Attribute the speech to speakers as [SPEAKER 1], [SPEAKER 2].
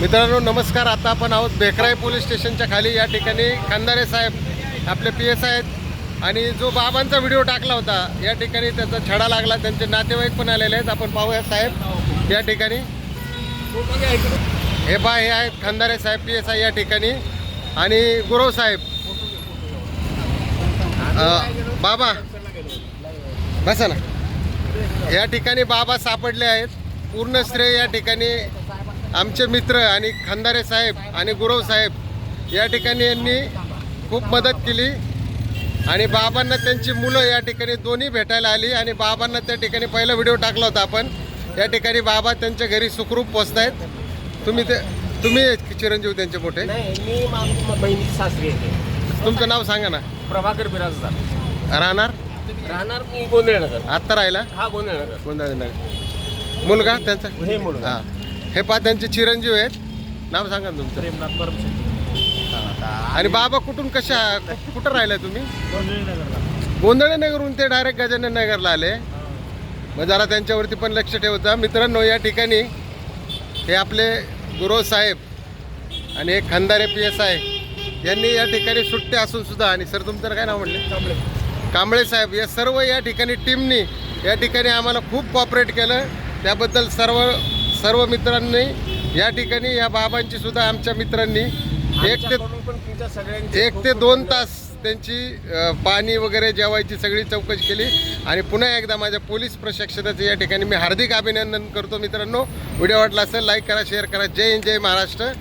[SPEAKER 1] मित्रांनो नमस्कार. आता आपण आहोत बेकराई पोलीस स्टेशनच्या खाली. या ठिकाणी खांदारे साहेब आपले पी एस आहेत. आणि जो बाबांचा व्हिडिओ टाकला होता या ठिकाणी त्याचा छडा लागला. त्यांचे नातेवाईक पण आलेले आहेत. आपण पाहूया साहेब या ठिकाणी. हे बा हे आहेत खंदारे साहेब पी एस आय या ठिकाणी. आणि गुरव साहेब. बाबा बसा ना. या ठिकाणी बाबा सापडले आहेत. पूर्ण श्रेय या ठिकाणी आमचे मित्र आणि खंदारे साहेब आणि गुरव साहेब या ठिकाणी यांनी खूप मदत केली आणि बाबांना त्यांची मुलं या ठिकाणी दोन्ही भेटायला आली आणि बाबांना त्या ठिकाणी पहिला व्हिडिओ टाकला होता आपण. या ठिकाणी बाबा त्यांच्या घरी सुखरूप पोचतायत तुम्ही ते तुम्ही चिरंजीव त्यांचे मोठे
[SPEAKER 2] सासरी
[SPEAKER 1] तुमचं नाव सांगा ना.
[SPEAKER 2] प्रभाकर बिराजदार.
[SPEAKER 1] राहणार?
[SPEAKER 2] राहणार गोंधळनगर.
[SPEAKER 1] आत्ता राहिला?
[SPEAKER 2] हा गोंधळनगर.
[SPEAKER 1] गोंधळ मुलगा त्यांचा?
[SPEAKER 2] हे मुलगा.
[SPEAKER 1] हा हे पा त्यांचे चिरंजीव आहेत. नाव सांगा ना तुमचं.
[SPEAKER 2] प्रेमनाथ परमशेट्टी
[SPEAKER 1] आणि बाबा कुठून कशा कुठं राहिलाय तुम्ही? गोंधळे नगरहून ते डायरेक्ट गजानन नगरला आले. मग जरा त्यांच्यावरती पण लक्ष ठेवता मित्रांनो या ठिकाणी हे आपले गुरव साहेब आणि एक खंदारे पी एस आय यांनी या ठिकाणी सुट्टे असून सुद्धा आणि सर तुमचं काय नाव म्हणले? कांबळे. साहेब या सर्व या ठिकाणी टीमनी या ठिकाणी आम्हाला खूप कॉपरेट केलं. त्याबद्दल सर्व सर्व मित्रांनी या ठिकाणी या बाबांची सुद्धा आमच्या मित्रांनी एक ते एक ते दोन. तास त्यांची पाणी वगैरे जेवायची सगळी चौकशी केली. आणि पुन्हा एकदा माझ्या पोलीस प्रशिक्षकाचं या ठिकाणी मी हार्दिक अभिनंदन करतो मित्रांनो. व्हिडिओ वाटला असेल लाईक करा शेअर करा. जय हिंद जय महाराष्ट्र.